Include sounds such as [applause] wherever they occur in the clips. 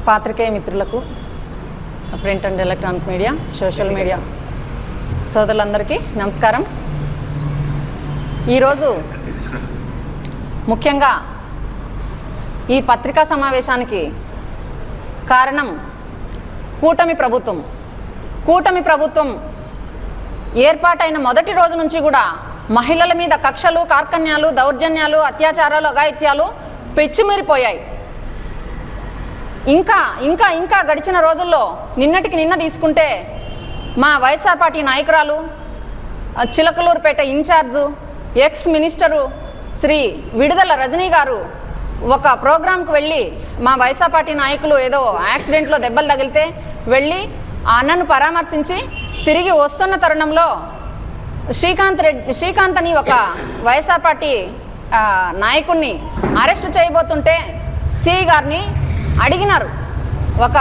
పాత్రికేయ మిత్రులకు print and electronic media social media సోదరులందరికీ నమస్కారం. ఈరోజు ముఖ్యంగా ఈ పత్రికా సమావేశానికి కారణం కూటమి ప్రభుత్వం. కూటమి ప్రభుత్వం ఏర్పాటైన మొదటి రోజు నుంచి కూడా మహిళల మీద కక్షలు కార్కన్యాలు దౌర్జన్యాలు అత్యాచారాలు అఘాయిత్యాలు పెచ్చిమీరిపోయాయి. ఇంకా ఇంకా ఇంకా గడిచిన రోజుల్లో నిన్నటికి నిన్న తీసుకుంటే మా వైఎస్ఆర్ పార్టీ నాయకురాలు Chilakaluripet incharge ex minister Shri Vidadala Rajini garu ఒక ప్రోగ్రాంకు వెళ్ళి మా వైఎస్ఆర్ పార్టీ నాయకులు ఏదో యాక్సిడెంట్లో దెబ్బలు తగిలితే వెళ్ళి ఆ అన్నను పరామర్శించి తిరిగి వస్తున్న తరుణంలో శ్రీకాంత్ రెడ్డి శ్రీకాంత్ అని ఒక వైఎస్ఆర్ పార్టీ నాయకుడిని అరెస్ట్ చేయబోతుంటే సిఐ గారిని అడిగినారు. ఒక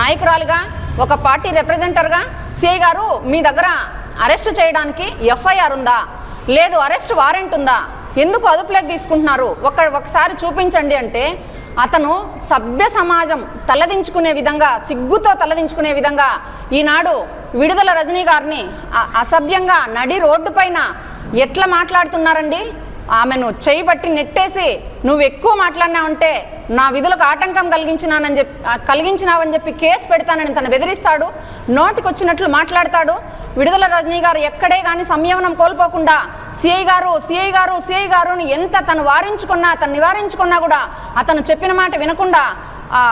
నాయకురాలుగా ఒక పార్టీ రిప్రజెంటర్గా సిఐ గారు మీ దగ్గర అరెస్ట్ చేయడానికి ఎఫ్ఐఆర్ ఉందా? లేదు అరెస్ట్ వారెంట్ ఉందా? ఎందుకు అదుపులోకి తీసుకుంటున్నారు? ఒక ఒకసారి చూపించండి అంటే అతను సభ్య సమాజం తలదించుకునే విధంగా సిగ్గుతో తలదించుకునే విధంగా ఈనాడు విడుదల రజనీ గారిని అసభ్యంగా నడి రోడ్డు పైన ఎట్లా మాట్లాడుతున్నారండి? ఆమెను చేయబట్టి నెట్టేసి నువ్వు ఎక్కువ మాట్లాడినావంటే నా విధులకు ఆటంకం కలిగించినానని చెప్పి కలిగించినావని చెప్పి కేసు పెడతానని తను బెదిరిస్తాడు నోటికి వచ్చినట్లు మాట్లాడతాడు. విడుదల రజనీ గారు ఎక్కడే కానీ సంయమనం కోల్పోకుండా CI garu CI garu CI గారుని ఎంత తను వారించుకున్నా తను నివారించుకున్నా కూడా అతను చెప్పిన మాట వినకుండా ఆ,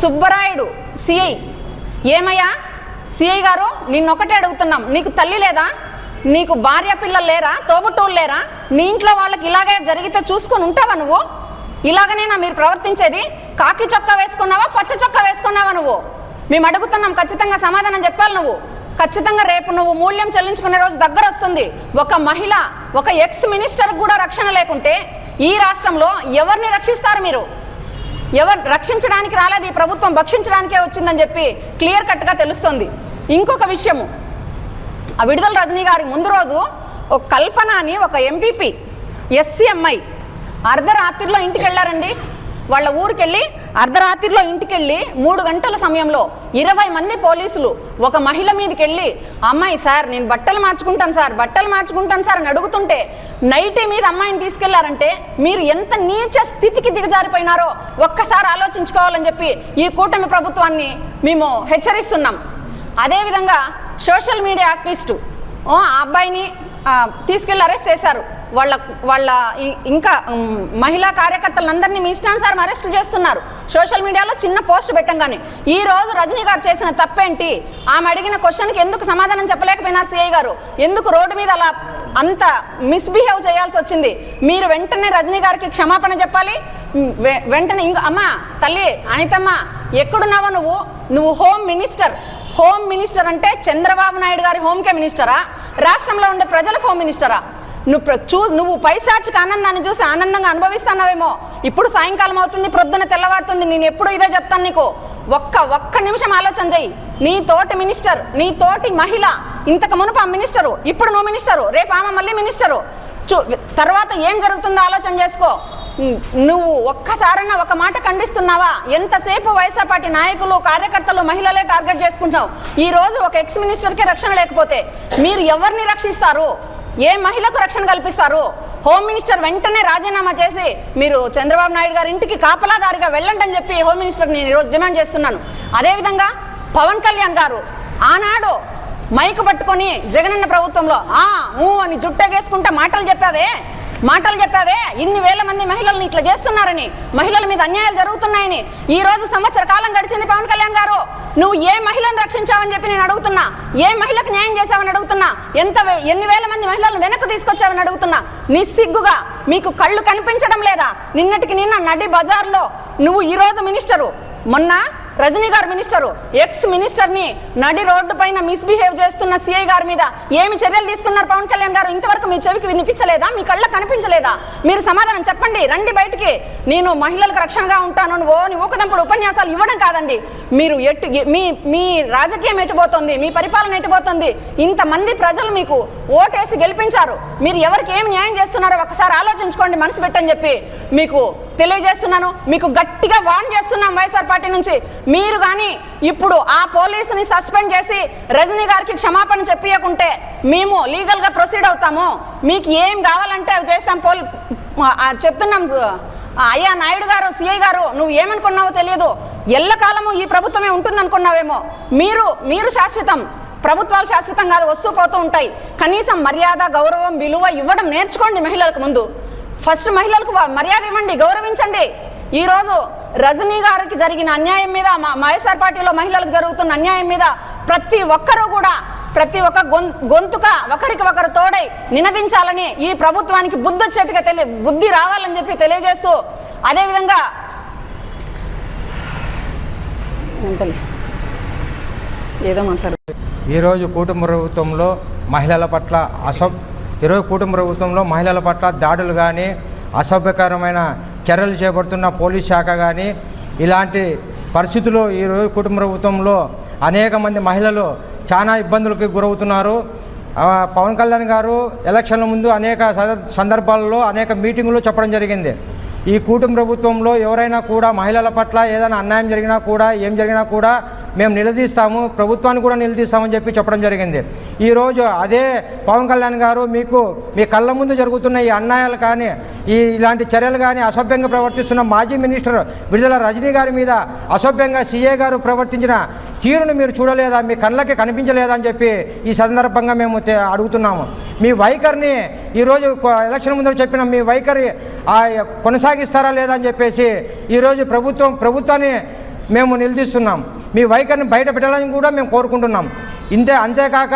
సుబ్బరాయుడు సిఐ ఏమయ్యా? సిఐ గారు నిన్నొకటే అడుగుతున్నాం. నీకు తల్లి లేదా? నీకు భార్య పిల్లలు లేరా? తోబుట్టువులు లేరా? నీ ఇంట్లో వాళ్ళకి ఇలాగే జరిగితే చూసుకొని ఉంటావా నువ్వు? ఇలాగనేనా మీరు ప్రవర్తించేది కాకి చొక్కా వేసుకున్నావా పచ్చ చొక్కా వేసుకున్నావా నువ్వు? మేము అడుగుతున్నాం ఖచ్చితంగా సమాధానం చెప్పాలి నువ్వు. ఖచ్చితంగా రేపు నువ్వు మూల్యం చెల్లించుకునే రోజు దగ్గర వస్తుంది. ఒక మహిళ ఒక ఎక్స్ మినిస్టర్ కూడా రక్షణ లేకుంటే ఈ రాష్ట్రంలో ఎవరిని రక్షిస్తారు మీరు? ఎవరు రక్షించడానికి రాలేదు ఈ ప్రభుత్వం భక్షించడానికే వచ్చిందని చెప్పి క్లియర్ కట్గా తెలుస్తుంది. ఇంకొక విషయము. ఆ విడుదల రజనీ గారి ముందు రోజు ఒక కల్పన అని ఒక ఎంపీపీ ఎస్సీఎంఐ అర్ధరాత్రిలో ఇంటికి వెళ్ళారండి వాళ్ళ ఊరికెళ్ళి అర్ధరాత్రిలో ఇంటికి వెళ్ళి మూడు గంటల సమయంలో ఇరవై మంది పోలీసులు ఒక మహిళ మీదకి వెళ్ళి అమ్మాయి సార్ నేను బట్టలు మార్చుకుంటాను సార్ బట్టలు మార్చుకుంటాను సార్ అని అడుగుతుంటే నైటీ మీద అమ్మాయిని తీసుకెళ్ళారంటే మీరు ఎంత నీచ స్థితికి దిగజారిపోయినారో ఒక్కసారి ఆలోచించుకోవాలని చెప్పి ఈ కూటమి ప్రభుత్వాన్ని మేము హెచ్చరిస్తున్నాం. అదేవిధంగా సోషల్ మీడియా యాక్టివిస్టు ఆ అబ్బాయిని తీసుకెళ్ళి అరెస్ట్ చేశారు. వాళ్ళ వాళ్ళ ఇంకా మహిళా కార్యకర్తలందరినీ మీ ఇష్టానుసారం అరెస్ట్ చేస్తున్నారు. సోషల్ మీడియాలో చిన్న పోస్ట్ పెట్టంగానే ఈ రోజు రజనీ గారు చేసిన తప్పేంటి? ఆమె అడిగిన క్వశ్చన్కి ఎందుకు సమాధానం చెప్పలేకపోయినారు సిఐ గారు? ఎందుకు రోడ్డు మీద అలా అంత మిస్బిహేవ్ చేయాల్సి వచ్చింది? మీరు వెంటనే రజనీ గారికి క్షమాపణ చెప్పాలి. వెంటనే ఇంకా అమ్మా తల్లి అనితమ్మ ఎక్కడున్నావా నువ్వు? నువ్వు హోమ్ మినిస్టర్. హోమ్ మినిస్టర్ అంటే చంద్రబాబు నాయుడు గారి హోమ్కే మినిస్టరా? రాష్ట్రంలో ఉండే ప్రజలకు హోమ్ మినిస్టరా? నువ్వు ప్ర- చూ నువ్వు పైశాచిక ఆనందాన్ని చూసి ఆనందంగా అనుభవిస్తున్నావేమో ఇప్పుడు సాయంకాలం అవుతుంది ప్రొద్దున తెల్లవారుతుంది నేను ఎప్పుడు ఇదే చెప్తాను నీకు. ఒక్క ఒక్క నిమిషం ఆలోచన చెయ్యి. నీ తోటి మినిస్టర్ నీ తోటి మహిళ ఇంతకు మునుపు ఆ మినిస్టరు ఇప్పుడు నువ్వు మినిస్టరు రేపు ఆమె మళ్ళీ మినిస్టరు. చూ తర్వాత ఏం జరుగుతుందో ఆలోచన చేసుకో. నువ్వు ఒక్కసారన్నా ఒక మాట ఖండిస్తున్నావా? ఎంతసేపు వైఎస్ఆర్ నాయకులు కార్యకర్తలు మహిళలే టార్గెట్ చేసుకుంటున్నావు? ఈ రోజు ఒక ఎక్స్ మినిస్టర్కే రక్షణ లేకపోతే మీరు ఎవరిని రక్షిస్తారు? ఏ మహిళకు రక్షణ కల్పిస్తారు? హోమ్ మినిస్టర్ వెంటనే రాజీనామా చేసి మీరు చంద్రబాబు నాయుడు గారి ఇంటికి కాపలాదారిగా వెళ్ళండి అని చెప్పి హోమ్ మినిస్టర్ నేను ఈరోజు డిమాండ్ చేస్తున్నాను. అదేవిధంగా పవన్ కళ్యాణ్ గారు ఆనాడు మైకు పట్టుకొని జగనన్న ప్రభుత్వంలో ఆ ఊ అని జుట్టగేసుకుంటే మాటలు చెప్పావే? మాటలు చెప్పావే? ఇన్ని వేల మంది మహిళల్ని ఇట్లా చేస్తున్నారని మహిళల మీద అన్యాయాలు జరుగుతున్నాయని. ఈ రోజు సంవత్సర కాలం గడిచింది పవన్ కళ్యాణ్ గారు. నువ్వు ఏ మహిళను రక్షించావని చెప్పి నేను అడుగుతున్నా? ఏ మహిళకు న్యాయం చేశావని అడుగుతున్నా? ఎంత ఎన్ని వేల మంది మహిళలను వెనక్కి తీసుకొచ్చావని అడుగుతున్నా? నిస్సిగ్గుగా మీకు కళ్ళు కనిపించడం లేదా? నిన్నటికి నిన్న నడి బజార్లో నువ్వు ఈరోజు మినిస్టరు. మొన్న రజనీ గారు మినిస్టరు ఎక్స్ మినిస్టర్ని నడి రోడ్డు పైన మిస్బిహేవ్ చేస్తున్న సిఐ గారి మీద ఏమి చర్యలు తీసుకున్నారు పవన్ కళ్యాణ్ గారు? ఇంతవరకు మీ చెవికి వినిపించలేదా? మీ కళ్ళ కనిపించలేదా? మీరు సమాధానం చెప్పండి రండి బయటికి. నేను మహిళలకు రక్షణగా ఉంటాను ఓ నీ ఊకదంపుడు ఉపన్యాసాలు ఇవ్వడం కాదండి. మీరు ఎటు మీ మీ రాజకీయం ఎటుపోతుంది? మీ పరిపాలన ఎటుపోతుంది? ఇంతమంది ప్రజలు మీకు ఓటేసి గెలిపించారు. మీరు ఎవరికి ఏం న్యాయం చేస్తున్నారో ఒకసారి ఆలోచించుకోండి మనసు పెట్టని చెప్పి. మీకు తెలియజేస్తున్నాను. మీకు గట్టిగా వార్న్ చేస్తున్నాం వైఎస్ఆర్ పార్టీ నుంచి. మీరు కానీ ఇప్పుడు ఆ పోలీసుని సస్పెండ్ చేసి రజనీ గారికి క్షమాపణ చెప్పియకుంటే మేము లీగల్గా ప్రొసీడ్ అవుతాము. మీకు ఏం కావాలంటే అవి చేస్తాం పోల్ చెప్తున్నాం అయ్యా నాయుడు గారు సిఐ గారు నువ్వు ఏమనుకున్నావో తెలియదు ఎల్లకాలము ఈ ప్రభుత్వమే ఉంటుందనుకున్నావేమో. మీరు మీరు శాశ్వతం. ప్రభుత్వాలు శాశ్వతం కాదు వస్తూ పోతూ ఉంటాయి. కనీసం మర్యాద గౌరవం విలువ ఇవ్వడం నేర్చుకోండి మహిళలకు ముందు. ఫస్ట్ మహిళలకు మర్యాద ఇవ్వండి గౌరవించండి. ఈరోజు రజనీ గారికి జరిగిన అన్యాయం మీద మా వైఎస్ఆర్ పార్టీలో మహిళలకు జరుగుతున్న అన్యాయం మీద ప్రతి ఒక్కరూ కూడా ప్రతి ఒక్క గొంతుక ఒకరికి ఒకరు తోడై నినదించాలని ఈ ప్రభుత్వానికి బుద్ధి వచ్చేట్టుగా తెలియ బుద్ధి రావాలని చెప్పి తెలియజేస్తూ అదేవిధంగా ఏదో మాట్లాడు. ఈరోజు కూటమి ప్రభుత్వంలో మహిళల పట్ల అసభ ఈరోజు కూటమి ప్రభుత్వంలో మహిళల పట్ల దాడులు కానీ అసభ్యకరమైన చర్యలు చేపడుతున్న పోలీస్ శాఖ కానీ ఇలాంటి పరిస్థితులు ఈరోజు కుటుంబ ప్రభుత్వంలో అనేక మంది మహిళలు చాలా ఇబ్బందులకు గురవుతున్నారు. పవన్ కళ్యాణ్ గారు ఎలక్షన్ల ముందు అనేక సందర్భాల్లో అనేక మీటింగులు చెప్పడం జరిగింది. ఈ కూటమి ప్రభుత్వంలో ఎవరైనా కూడా మహిళల పట్ల ఏదైనా అన్యాయం జరిగినా కూడా ఏం జరిగినా కూడా మేము నిలదీస్తాము ప్రభుత్వాన్ని కూడా నిలదీస్తామని చెప్పి చెప్పడం జరిగింది. ఈరోజు అదే పవన్ కళ్యాణ్ గారు మీకు మీ కళ్ళ ముందు జరుగుతున్న ఈ అన్యాయాలు కానీ ఈ ఇలాంటి చర్యలు కానీ అసభ్యంగా ప్రవర్తిస్తున్న మాజీ మినిస్టర్ విడుదల రజనీ గారి మీద అసభ్యంగా సీఏ గారు ప్రవర్తించిన తీరును మీరు చూడలేదా మీ కళ్ళకి కనిపించలేదా అని చెప్పి ఈ సందర్భంగా మేము అడుగుతున్నాము. మీ వైఖరిని ఈరోజు ఎలక్షన్ ముందు చెప్పిన మీ వైఖరి ఆ, కొనసాగిస్తారా లేదా అని చెప్పేసి ఈరోజు ప్రభుత్వం ప్రభుత్వాన్ని మేము నిలదీస్తున్నాం. మీ వైఖరిని బయట పెట్టాలని కూడా మేము కోరుకుంటున్నాం. ఇంతే అంతేకాక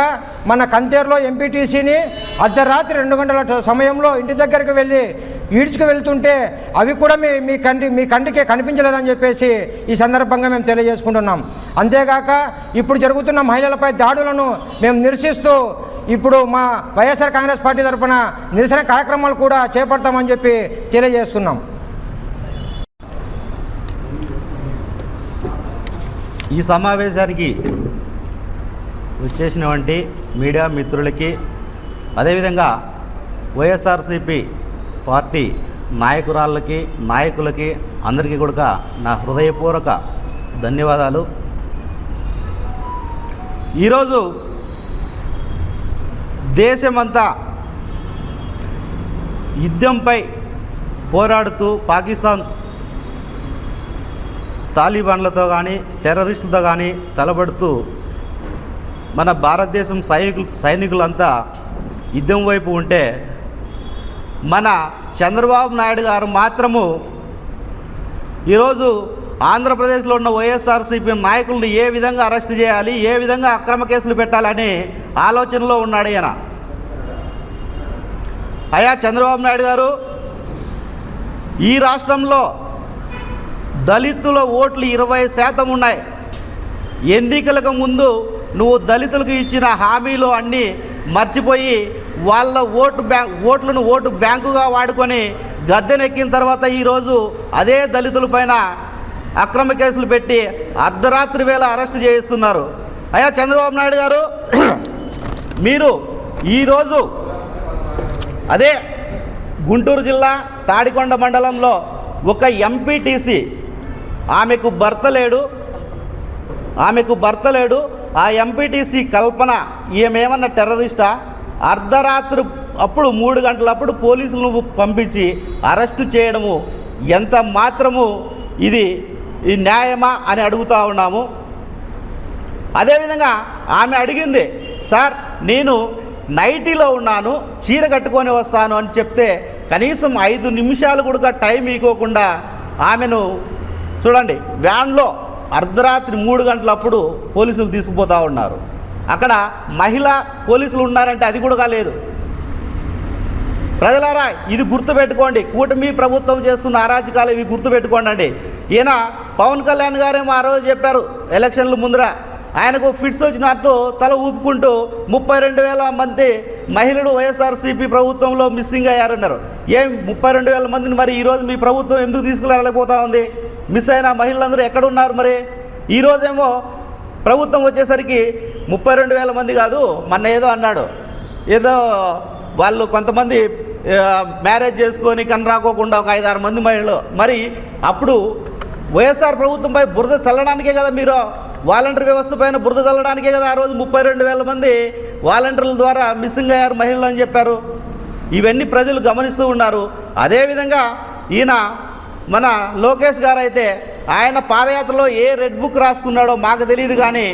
మన కంతేరులో ఎంపీటీసీని అర్ధరాత్రి రెండు గంటల సమయంలో ఇంటి దగ్గరికి వెళ్ళి ఈడ్చుకు వెళ్తుంటే అవి కూడా మీ మీ కంటి మీ కంటికి కనిపించలేదని చెప్పేసి ఈ సందర్భంగా మేము తెలియజేసుకుంటున్నాం. అంతేగాక ఇప్పుడు జరుగుతున్న మహిళలపై దాడులను మేము నిరసిస్తూ ఇప్పుడు మా వైఎస్ఆర్ కాంగ్రెస్ పార్టీ తరఫున నిరసన కార్యక్రమాలు కూడా చేపడతామని చెప్పి తెలియజేస్తున్నాం. ఈ సమావేశానికి వచ్చేసినటువంటి మీడియా మిత్రులకి అదేవిధంగా వైఎస్ఆర్సిపి పార్టీ నాయకురాళ్ళకి నాయకులకి అందరికీ కూడా నా హృదయపూర్వక ధన్యవాదాలు. ఈరోజు దేశమంతా యుద్ధంపై పోరాడుతూ పాకిస్తాన్ తాలిబాన్లతో కానీ టెర్రరిస్టులతో కానీ తలబడుతూ మన భారతదేశం సైనికులు సైనికులంతా యుద్ధం వైపు ఉంటే మన చంద్రబాబు నాయుడు గారు మాత్రము ఈరోజు ఆంధ్రప్రదేశ్లో ఉన్న వైఎస్ఆర్సీపీ నాయకులను ఏ విధంగా అరెస్ట్ చేయాలి ఏ విధంగా అక్రమ కేసులు పెట్టాలని ఆలోచనలో ఉన్నాడు ఈయన. అయ్యా చంద్రబాబు నాయుడు గారు ఈ రాష్ట్రంలో దళితుల ఓట్లు ఇరవై శాతం ఉన్నాయి. ఎన్నికలకు ముందు నువ్వు దళితులకు ఇచ్చిన హామీలు అన్నీ మర్చిపోయి వాళ్ళ ఓటు బ్యాంక్ ఓట్లను ఓటు బ్యాంకుగా వాడుకొని గద్దెనెక్కిన తర్వాత ఈరోజు అదే దళితుల పైన అక్రమ కేసులు పెట్టి అర్ధరాత్రి వేళ అరెస్ట్ చేయిస్తున్నారు. అయ్యా చంద్రబాబు నాయుడు గారు [clears throat] మీరు ఈరోజు అదే గుంటూరు జిల్లా తాడికొండ మండలంలో ఒక ఎంపీటీసీ ఆమెకు భర్త లేడు ఆమెకు భర్త లేడు ఆ ఎంపీటీసీ కల్పన ఈమెమన్నా టెర్రరిస్టా? అర్ధరాత్రి అప్పుడు మూడు గంటలప్పుడు పోలీసులను పంపించి అరెస్టు చేయడము ఎంత మాత్రము ఇది ఈ న్యాయమా అని అడుగుతా ఉన్నాము. అదేవిధంగా ఆమె అడిగింది సార్ నేను నైటీలో ఉన్నాను చీర కట్టుకొని వస్తాను అని చెప్తే కనీసం ఐదు నిమిషాలు కూడా టైం ఇవ్వకుండా ఆమెను చూడండి వ్యాన్లో అర్ధరాత్రి మూడు గంటలప్పుడు పోలీసులు తీసుకుపోతా ఉన్నారు. అక్కడ మహిళ పోలీసులు ఉన్నారంటే అది కూడా కాలేదు. ప్రజలారా ఇది గుర్తుపెట్టుకోండి. కూటమి ప్రభుత్వం చేస్తున్న అరాచకాలు ఇవి గుర్తుపెట్టుకోండి అండి. ఈయన పవన్ కళ్యాణ్ గారేమో ఆ రోజు చెప్పారు ఎలక్షన్లు ముందర. ఆయనకు ఫిట్స్ వచ్చినట్టు తల ఊపుకుంటూ ముప్పై రెండు వేల మంది మహిళలు వైఎస్ఆర్సీపీ ప్రభుత్వంలో మిస్సింగ్ అయ్యారన్నారు. ఏం ముప్పై రెండు వేల మందిని మరి ఈరోజు మీ ప్రభుత్వం ఎందుకు తీసుకురాలేకపోతా ఉంది? మిస్ అయిన మహిళలందరూ ఎక్కడ ఉన్నారు మరి ఈరోజేమో ప్రభుత్వం వచ్చేసరికి ముప్పై రెండు వేల మంది కాదు మొన్న ఏదో అన్నాడు. ఏదో వాళ్ళు కొంతమంది మ్యారేజ్ చేసుకొని కన్ను రాకోకుండా ఒక ఐదారు మంది మహిళలు. మరి అప్పుడు వైఎస్ఆర్ ప్రభుత్వంపై బురద చల్లడానికే కదా మీరు? వాలంటీర్ వ్యవస్థ పైన బురద చల్లడానికే కదా ఆ రోజు ముప్పై రెండు వేల మంది వాలంటీర్ల ద్వారా మిస్సింగ్ అయ్యారు మహిళలు అని చెప్పారు. ఇవన్నీ ప్రజలు గమనిస్తూ ఉన్నారు. అదేవిధంగా ఈయన మన లోకేష్ గారు అయితే ఆయన పాదయాత్రలో ఏ రెడ్ బుక్ రాసుకున్నాడో మాకు తెలియదు కానీ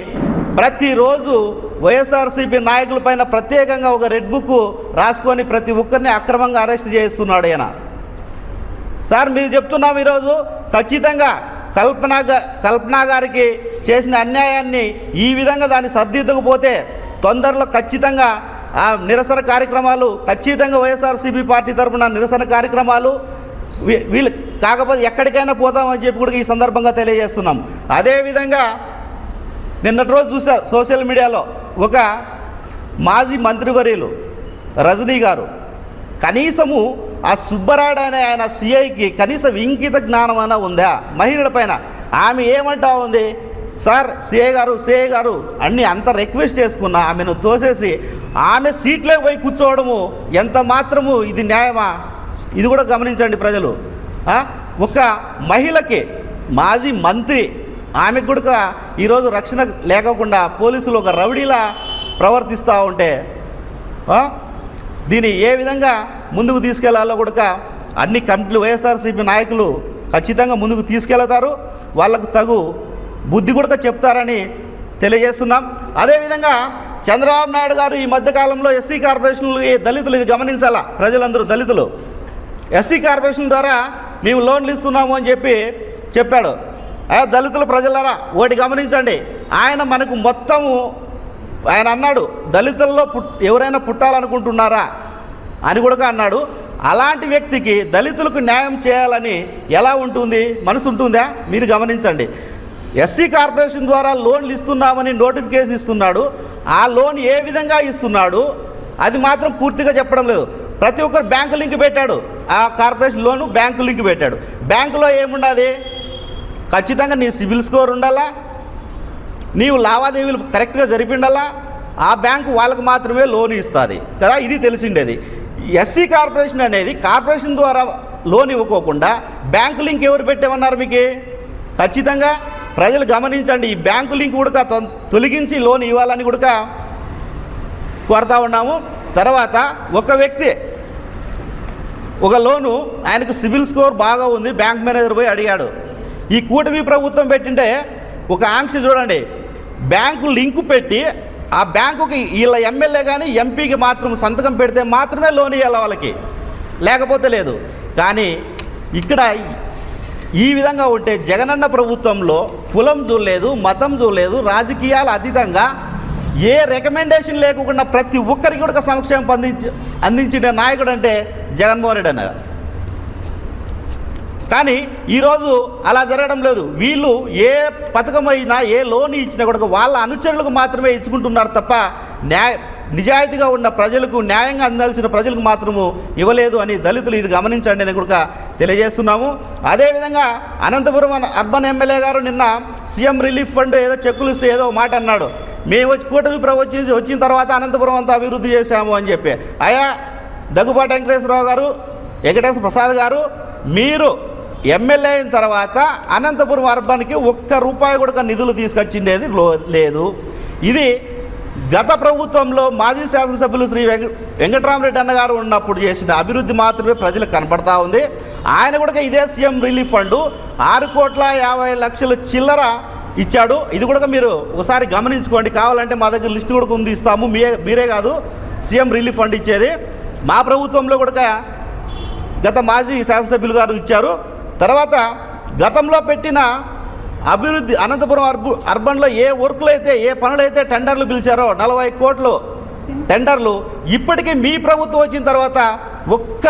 ప్రతిరోజు వైఎస్ఆర్సీపీ నాయకులపైన ప్రత్యేకంగా ఒక రెడ్ బుక్ రాసుకొని ప్రతి ఒక్కరిని అక్రమంగా అరెస్ట్ చేస్తున్నాడు ఆయన సార్ మీరు చెప్తున్నాం ఈరోజు ఖచ్చితంగా కల్పన కల్పనా కల్పన గారికి చేసిన అన్యాయాన్ని ఈ విధంగా దాన్ని సర్దిద్దకపోతే తొందరలో ఖచ్చితంగా ఆ నిరసన కార్యక్రమాలు ఖచ్చితంగా వైఎస్ఆర్సీపీ పార్టీ తరఫున నిరసన కార్యక్రమాలు వీళ్ళు కాకపోతే ఎక్కడికైనా పోతామని చెప్పి కూడా ఈ సందర్భంగా తెలియజేస్తున్నాం. అదేవిధంగా నిన్నటి రోజు చూశారు సోషల్ మీడియాలో ఒక మాజీ మంత్రివర్యులు రజనీ గారు. కనీసము ఆ సుబ్బరాయుడు అనే ఆయన సిఐకి కనీసం ఇంకిత జ్ఞానం అయినా ఉందా? మహిళల పైన ఆమె ఏమంటా ఉంది? సార్ సిఐ గారు సిఐ గారు అన్ని అంత రిక్వెస్ట్ చేసుకున్నా ఆమెను తోసేసి ఆమె సీట్లే పోయి కూర్చోవడము ఎంత మాత్రము ఇది న్యాయమా? ఇది కూడా గమనించండి ప్రజలు. ఒక మహిళకి మాజీ మంత్రి ఆమెకు కూడా ఈరోజు రక్షణ లేకుండా పోలీసులు ఒక రౌడీలా ప్రవర్తిస్తూ ఉంటే దీన్ని ఏ విధంగా ముందుకు తీసుకెళ్ళాలో కూడా అన్ని కమిటీలు వైఎస్ఆర్సీపీ నాయకులు ఖచ్చితంగా ముందుకు తీసుకెళ్తారు. వాళ్ళకు తగు బుద్ధి కూడా చెప్తారని తెలియజేస్తున్నాం. అదేవిధంగా చంద్రబాబు నాయుడు గారు ఈ మధ్యకాలంలో ఎస్సీ కార్పొరేషన్లు దళితులు ఇది గమనించాలా? ప్రజలందరూ దళితులు. ఎస్సీ కార్పొరేషన్ ద్వారా మేము లోన్లు ఇస్తున్నాము అని చెప్పి చెప్పాడు. దళితుల ప్రజలారా ఒకటి గమనించండి. ఆయన మనకు మొత్తము ఆయన అన్నాడు దళితుల్లో పుట్ ఎవరైనా పుట్టాలనుకుంటున్నారా? అని కూడా అన్నాడు. అలాంటి వ్యక్తికి దళితులకు న్యాయం చేయాలని ఎలా ఉంటుంది? మనసు ఉంటుందా? మీరు గమనించండి. ఎస్సీ కార్పొరేషన్ ద్వారా లోన్లు ఇస్తున్నామని నోటిఫికేషన్ ఇస్తున్నాడు. ఆ లోన్ ఏ విధంగా ఇస్తున్నాడు? అది మాత్రం పూర్తిగా చెప్పడం లేదు. ప్రతి ఒక్కరు బ్యాంకు లింక్ పెట్టాడు. ఆ కార్పొరేషన్ లోను బ్యాంకు లింక్ పెట్టాడు. బ్యాంకులో ఏముండదు? ఖచ్చితంగా నీ సిబిల్ స్కోర్ ఉండాలా? నీవు లావాదేవీలు కరెక్ట్గా జరిపిండాలా? ఆ బ్యాంకు వాళ్ళకు మాత్రమే లోన్ ఇస్తుంది. కదా ఇది తెలిసిండేది. ఎస్సీ కార్పొరేషన్ అనేది కార్పొరేషన్ ద్వారా లోన్ ఇవ్వకోకుండా బ్యాంకు లింక్ ఎవరు పెట్టేమన్నారు మీకు? ఖచ్చితంగా ప్రజలు గమనించండి. ఈ బ్యాంకు లింక్ కూడా తొలగించి లోన్ ఇవ్వాలని కూడా కోరుతా ఉన్నాము. తర్వాత ఒక వ్యక్తి ఒక లోను ఆయనకు సిబిల్ స్కోర్ బాగా ఉంది బ్యాంక్ మేనేజర్ పోయి అడిగాడు. ఈ కూటమి ప్రభుత్వం పెట్టింటే ఒక ఆంక్ష చూడండి బ్యాంకు లింకు పెట్టి ఆ బ్యాంకుకి వీళ్ళ ఎమ్మెల్యే కానీ ఎంపీకి మాత్రం సంతకం పెడితే మాత్రమే లోన్ ఇవ్వాలి వాళ్ళకి. లేకపోతే లేదు. కానీ ఇక్కడ ఈ విధంగా ఉంటే జగనన్న ప్రభుత్వంలో కులం చూడలేదు మతం చూడలేదు రాజకీయాలు అతీతంగా ఏ రికమెండేషన్ లేకుండా ప్రతి ఒక్కరికి కూడా సంక్షేమం అందించి అందించిన నాయకుడు అంటే జగన్మోహన్ రెడ్డి అన్నారు కానీ ఈరోజు అలా జరగడం లేదు. వీళ్ళు ఏ పథకం అయినా ఏ లోన్ ఇచ్చినా కూడా వాళ్ళ అనుచరులకు మాత్రమే ఇచ్చుకుంటున్నారు తప్ప న్యాయ నిజాయితీగా ఉన్న ప్రజలకు న్యాయంగా అందాల్సిన ప్రజలకు మాత్రము ఇవ్వలేదు అని దళితులు ఇది గమనించండి అని కూడా తెలియజేస్తున్నాము. అదేవిధంగా అనంతపురం అర్బన్ ఎమ్మెల్యే గారు నిన్న సీఎం రిలీఫ్ ఫండ్ ఏదో చెక్కులు ఏదో మాట అన్నాడు. మేము వచ్చి కూటమి ప్రభుత్వం వచ్చిన తర్వాత అనంతపురం అంతా అభివృద్ధి చేశాము అని చెప్పి. అయా దగ్గుబాటి వెంకటేశ్వరరావు గారు వెంకటేశ్వర ప్రసాద్ గారు మీరు ఎమ్మెల్యే అయిన తర్వాత అనంతపురం అర్బన్కి ఒక్క రూపాయి కూడా నిధులు తీసుకొచ్చిండేది లో- లేదు. ఇది గత ప్రభుత్వంలో మాజీ శాసనసభ్యులు శ్రీ వెంక వెంకటరామరెడ్డి అన్న గారు ఉన్నప్పుడు చేసిన అభివృద్ధి మాత్రమే ప్రజలకు కనపడతా ఉంది. ఆయన కూడా ఇదే సీఎం రిలీఫ్ ఫండ్ ఆరు కోట్ల యాభై లక్షల చిల్లర ఇచ్చాడు. ఇది కూడా మీరు ఒకసారి గమనించుకోండి. కావాలంటే మా దగ్గర లిస్ట్ కూడా ఉంది ఇస్తాము. మీ మీరే కాదు సీఎం రిలీఫ్ ఫండ్ ఇచ్చేది. మా ప్రభుత్వంలో కూడా గత మాజీ శాసనసభ్యులు గారు ఇచ్చారు. తర్వాత గతంలో పెట్టిన అభివృద్ధి అనంతపురం అర్బు అర్బన్లో ఏ వర్కులు అయితే ఏ పనులైతే టెండర్లు పిలిచారో నలభై కోట్లు టెండర్లు ఇప్పటికీ మీ ప్రభుత్వం వచ్చిన తర్వాత ఒక్క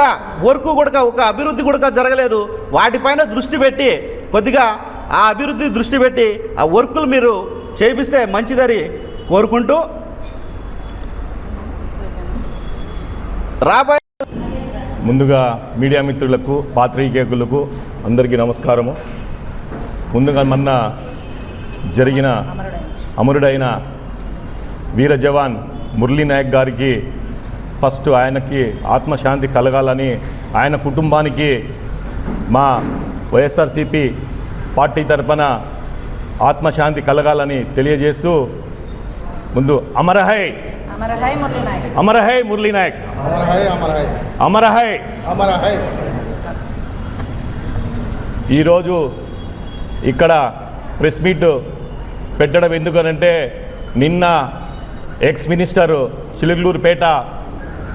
వర్క్ కూడా ఒక అభివృద్ధి కూడా జరగలేదు. వాటిపైన దృష్టి పెట్టి కొద్దిగా ఆ అభివృద్ధి దృష్టి పెట్టి ఆ వర్కులు మీరు చేపిస్తే మంచిదని కోరుకుంటూ రాబోయే ముందుగా మీడియా మిత్రులకు పాత్రికేయులకు అందరికీ నమస్కారము. ముందుగా మొన్న జరిగిన అమరుడైన వీర జవాన్ మురళీ నాయక్ గారికి ఫస్ట్ ఆయనకి ఆత్మశాంతి కలగాలని ఆయన కుటుంబానికి మా వైఎస్ఆర్సిపి పార్టీ తరఫున ఆత్మశాంతి కలగాలని తెలియజేస్తూ ముందు అమరహై. అమరహై మురళీనాయక్. అమరహై అమరహై ఈరోజు ఇక్కడ ప్రెస్ మీట్ పెట్టడం ఎందుకనంటే నిన్న ఎక్స్ మినిస్టరు చిలుగులూరుపేట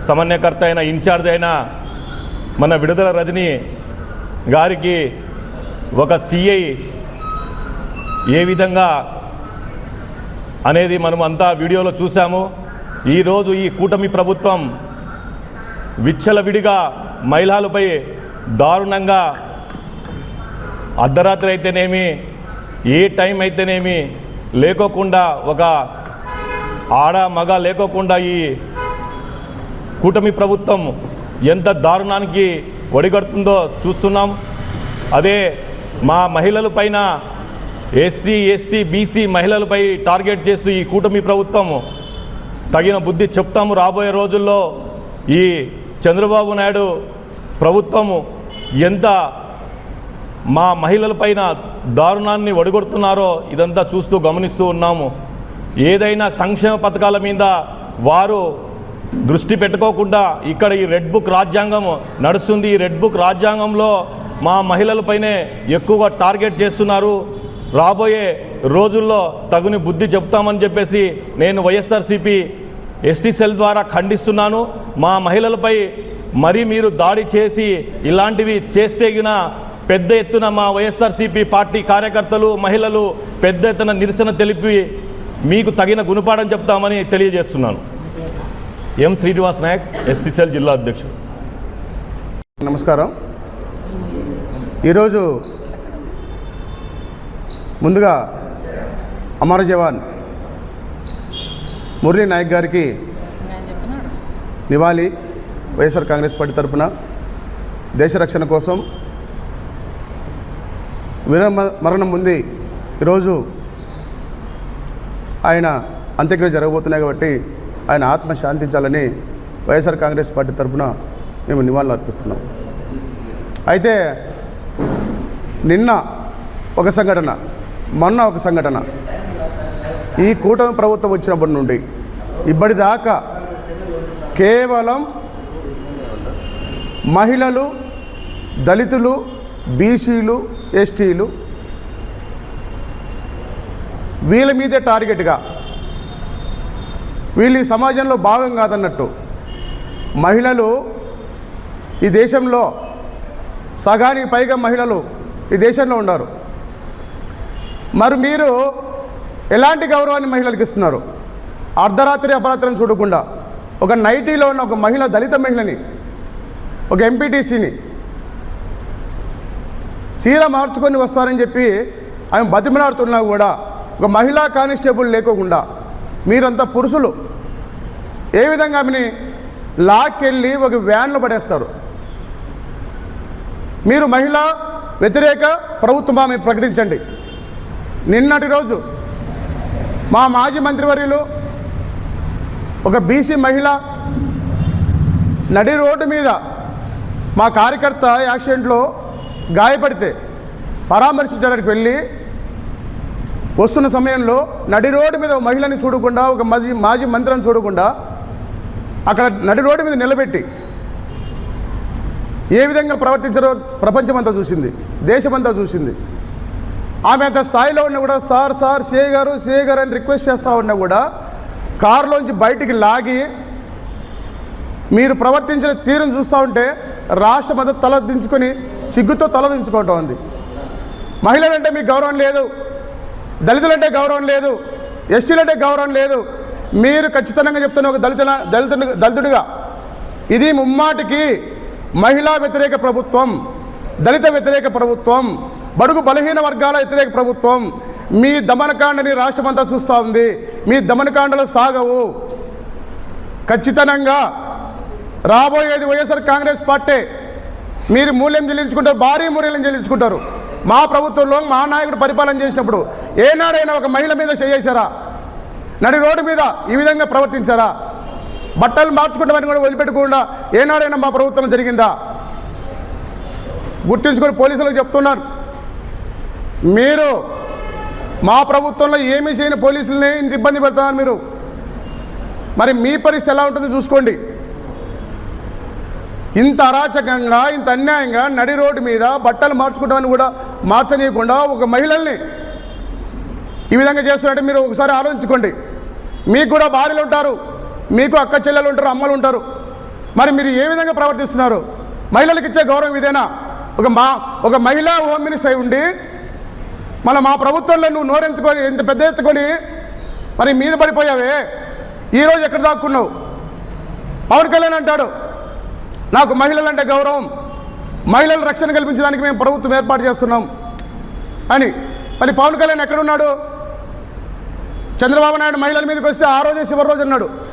సమన్వయకర్త అయిన ఇన్ఛార్జ్ అయిన మన విడుదల రజని గారికి ఒక సిఐ ఏ విధంగా అనేది మనం అంతా వీడియోలో చూసాము ఈరోజు ఈ కూటమి ప్రభుత్వం విచ్చలవిడిగా మహిళలపై దారుణంగా అర్ధరాత్రి అయితేనేమి ఏ టైం అయితేనేమి లేకోకుండా ఒక ఆడ మగ లేకోకుండా ఈ కూటమి ప్రభుత్వం ఎంత దారుణానికి ఒడిగడుతుందో చూస్తున్నాం. అదే మా మహిళల పైన ఎస్సీ ఎస్టీ బీసీ మహిళలపై టార్గెట్ చేస్తూ ఈ కూటమి ప్రభుత్వం తగిన బుద్ధి చెప్తాము రాబోయే రోజుల్లో. ఈ చంద్రబాబు నాయుడు ప్రభుత్వము ఎంత మా మహిళలపైన దారుణాన్ని వడగొడుతున్నారో ఇదంతా చూస్తూ గమనిస్తూ ఉన్నాము. ఏదైనా సంక్షేమ పథకాల మీద వారు దృష్టి పెట్టుకోకుండా ఇక్కడ ఈ రెడ్ బుక్ రాజ్యాంగం నడుస్తుంది. ఈ రెడ్ బుక్ రాజ్యాంగంలో మా మహిళలపైనే ఎక్కువగా టార్గెట్ చేస్తున్నారు. రాబోయే రోజుల్లో తగుని బుద్ధి చెప్తామని చెప్పేసి నేను వైఎస్ఆర్సీపీ ఎస్టీ సెల్ ద్వారా ఖండిస్తున్నాను. మా మహిళలపై మరి మీరు దాడి చేసి ఇలాంటివి చేస్తే గిన పెద్ద ఎత్తున మా వైఎస్ఆర్సీపీ పార్టీ కార్యకర్తలు మహిళలు పెద్ద ఎత్తున నిరసన తెలిపి మీకు తగిన గుణపాఠం చెప్తామని తెలియజేస్తున్నాను. M Srinivas Naik ST cell జిల్లా అధ్యక్షుడు. నమస్కారం. ఈరోజు ముందుగా అమర జవాన్ మురళీ నాయక్ గారికి నివాళి వైఎస్ఆర్ కాంగ్రెస్ పార్టీ తరఫున దేశ రక్షణ కోసం వీర మరణం ఉంది ఈరోజు ఆయన అంత్యక్రియ జరగబోతున్నాయి కాబట్టి ఆయన ఆత్మ శాంతించాలని వైఎస్ఆర్ కాంగ్రెస్ పార్టీ తరపున మేము నివాళులు అర్పిస్తున్నాం. అయితే నిన్న ఒక సంఘటన మొన్న ఒక సంఘటన. ఈ కూటమి ప్రభుత్వం వచ్చినప్పటి నుండి ఇప్పటిదాకా కేవలం మహిళలు దళితులు బీసీలు ఎస్టీలు వీళ్ళ మీదే టార్గెట్గా వీళ్ళు ఈ సమాజంలో భాగం కాదన్నట్టు మహిళలు ఈ దేశంలో సగానికి పైగా మహిళలు ఈ దేశంలో ఉన్నారు మరి మీరు ఎలాంటి గౌరవాన్ని మహిళలకు ఇస్తున్నారు? అర్ధరాత్రి అపరాత్రిని చూడకుండా ఒక నైటీలో ఉన్న ఒక మహిళ దళిత మహిళని ఒక ఎంపీటీసీని చీర మార్చుకొని వస్తారని చెప్పి ఆమె బతిమలాడుతున్నా కూడా ఒక మహిళా కానిస్టేబుల్ లేకోకుండా మీరంతా పురుషులు. ఏ విధంగా ఆమెని లాక్కెళ్ళి ఒక వ్యాన్లో పడేస్తారు? మీరు మహిళా వ్యతిరేక ప్రభుత్వం ఆమె ప్రకటించండి. నిన్నటి రోజు మా మాజీ మంత్రివర్యులు ఒక బీసీ మహిళ నడి రోడ్డు మీద మా కార్యకర్త యాక్సిడెంట్లో గాయపడితే పరామర్శించడానికి వెళ్ళి వస్తున్న సమయంలో నడి రోడ్డు మీద ఒక మహిళని చూడకుండా ఒక మాజీ మాజీ మంత్రిని చూడకుండా అక్కడ నడి రోడ్డు మీద నిలబెట్టి ఏ విధంగా ప్రవర్తించారో ప్రపంచమంతా చూసింది దేశమంతా చూసింది. ఆమె అంత స్థాయిలో ఉన్నా కూడా sir sir CI garu CI garu అని రిక్వెస్ట్ చేస్తూ ఉన్నా కూడా కారులోంచి బయటికి లాగి మీరు ప్రవర్తించిన తీరును చూస్తూ ఉంటే రాష్ట్రం అంతా తల దించుకొని సిగ్గుతో తలదించుకుంటూ ఉంది. మహిళలంటే మీకు గౌరవం లేదు దళితులంటే గౌరవం లేదు ఎస్టీలంటే గౌరవం లేదు. మీరు ఖచ్చితంగా చెప్తున్న ఒక దళితుల దళితుడు దళితుడిగా ఇది ముమ్మాటికి మహిళా వ్యతిరేక ప్రభుత్వం దళిత వ్యతిరేక ప్రభుత్వం బడుగు బలహీన వర్గాల వ్యతిరేక ప్రభుత్వం మీ దమనకాండని రాష్ట్రమంతా చూస్తూ ఉంది. మీ దమనకాండలు సాగవు. ఖచ్చితంగా రాబోయేది వైఎస్ఆర్ కాంగ్రెస్ పార్టీ మీరు మూల్యం చెల్లించుకుంటారు భారీ మూల్యం చెల్లించుకుంటారు. మా ప్రభుత్వంలో మా నాయకుడు పరిపాలన చేసినప్పుడు ఏనాడైనా ఒక మహిళ మీద చేయేశారా? నడి రోడ్డు మీద ఈ విధంగా ప్రవర్తించారా? బట్టలు మార్చుకుంటామని కూడా వదిలిపెట్టకుండా ఏనాడైనా మా ప్రభుత్వం జరిగిందా? గుర్తుంచుకొని పోలీసులకు చెప్తున్నాను. మీరు మా ప్రభుత్వంలో ఏమీ చేయని పోలీసులని ఇంత ఇబ్బంది పెడుతున్నారు మీరు. మరి మీ పరిస్థితి ఎలా ఉంటుందో చూసుకోండి. ఇంత అరాచకంగా ఇంత అన్యాయంగా నడి రోడ్డు మీద బట్టలు మార్చుకుంటామని కూడా మార్చనీయకుండా ఒక మహిళల్ని ఈ విధంగా చేస్తున్నట్టు మీరు ఒకసారి ఆలోచించుకోండి. మీకు కూడా భార్యలు ఉంటారు. మీకు అక్క చెల్లెలు ఉంటారు అమ్మలు ఉంటారు. మరి మీరు ఏ విధంగా ప్రవర్తిస్తున్నారు? మహిళలకు ఇచ్చే గౌరవం ఇదేనా? ఒక మా ఒక మహిళా హోమ్ మినిస్టర్ అయి ఉండి మన మా ప్రభుత్వంలో నువ్వు నోరెత్తుకొని ఎంత పెద్ద ఎత్తుకొని మరి మీద పడిపోయావే? ఈరోజు ఎక్కడ దాక్కున్నావు? పవన్ కళ్యాణ్ అంటాడు నాకు మహిళలంటే గౌరవం. మహిళల రక్షణ కల్పించడానికి మేము ప్రభుత్వం ఏర్పాటు చేస్తున్నాం. అని. మరి పవన్ కళ్యాణ్ ఎక్కడున్నాడు? చంద్రబాబు నాయుడు మహిళల మీదకి వస్తే ఆ రోజే చివరి రోజు అన్నాడు.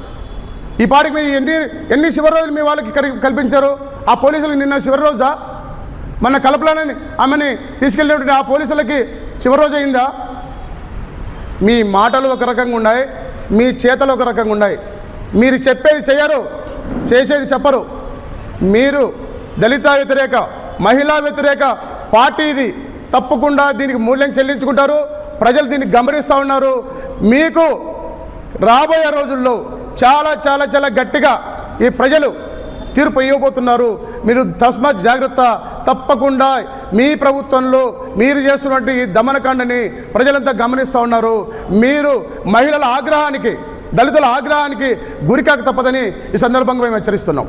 ఈ పాటికి మీరు ఎన్ని ఎన్ని శివ రోజులు మీ వాళ్ళకి కల్పించారు ఆ పోలీసులకు నిన్న శివ రోజా మన కలపలని ఆమెని తీసుకెళ్ళినటువంటి ఆ పోలీసులకి శివరోజు అయిందా? మీ మాటలు ఒక రకంగా ఉన్నాయి మీ చేతలు ఒక రకంగా ఉన్నాయి. మీరు చెప్పేది చేయరు చేసేది చెప్పరు. మీరు దళిత వ్యతిరేక మహిళా వ్యతిరేక పార్టీ ఇది తప్పకుండా దీనికి మూల్యం చెల్లించుకుంటారు. ప్రజలు దీన్ని గమనిస్తూ ఉన్నారు. మీకు రాబోయే రోజుల్లో చాలా చాలా చాలా గట్టిగా ఈ ప్రజలు తీర్పు ఇవ్వబోతున్నారు. మీరు తస్మాత్ జాగ్రత్త తప్పకుండా మీ ప్రభుత్వంలో మీరు చేస్తున్నటువంటి ఈ దమనకాండని ప్రజలంతా గమనిస్తూ ఉన్నారు. మీరు మహిళల ఆగ్రహానికి దళితుల ఆగ్రహానికి గురికాక తప్పదని ఈ సందర్భంగా మేము హెచ్చరిస్తున్నాం.